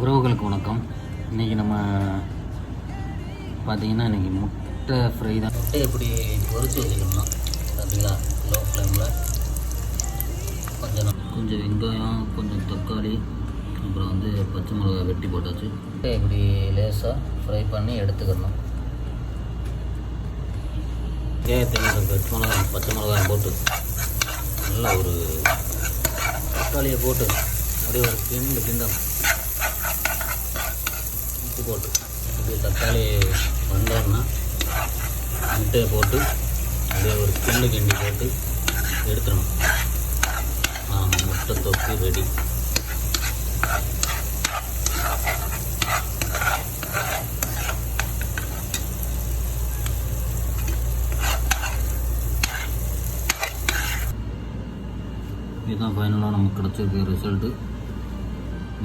உறவுகளுக்கு வணக்கம். இன்றைக்கி நம்ம பார்த்தீங்கன்னா இன்றைக்கி முட்டை ஃப்ரை தான். முட்டை எப்படி பொரிச்சு வச்சுக்கணும்னா பார்த்தீங்களா லோ ஃப்ளேமில் கொஞ்சம் கொஞ்சம் வெங்காயம் கொஞ்சம் தக்காளி அப்புறம் வந்து பச்சை மிளகாய் வெட்டி போட்டாச்சு. முட்டை இப்படி லேசாக ஃப்ரை பண்ணி எடுத்துக்கணும். வெங்காயத்தையும் பச்சை மிளகாய் பச்சை மிளகாய் போட்டு நல்லா ஒரு தக்காளியை போட்டு அப்படியே ஒரு கிண்டு கிண்டம் போட்டு. அப்படியே தக்காளி வந்தோம்னா முட்டையை போட்டு அப்படியே ஒரு கிண்டு கிண்டி போட்டு எடுத்துடணும். ஆமாம் முட்டை தொக்கு ரெடி இதுதான் ஃபைனலாக நமக்கு கிடச்சிருக்க ரிசல்ட்டு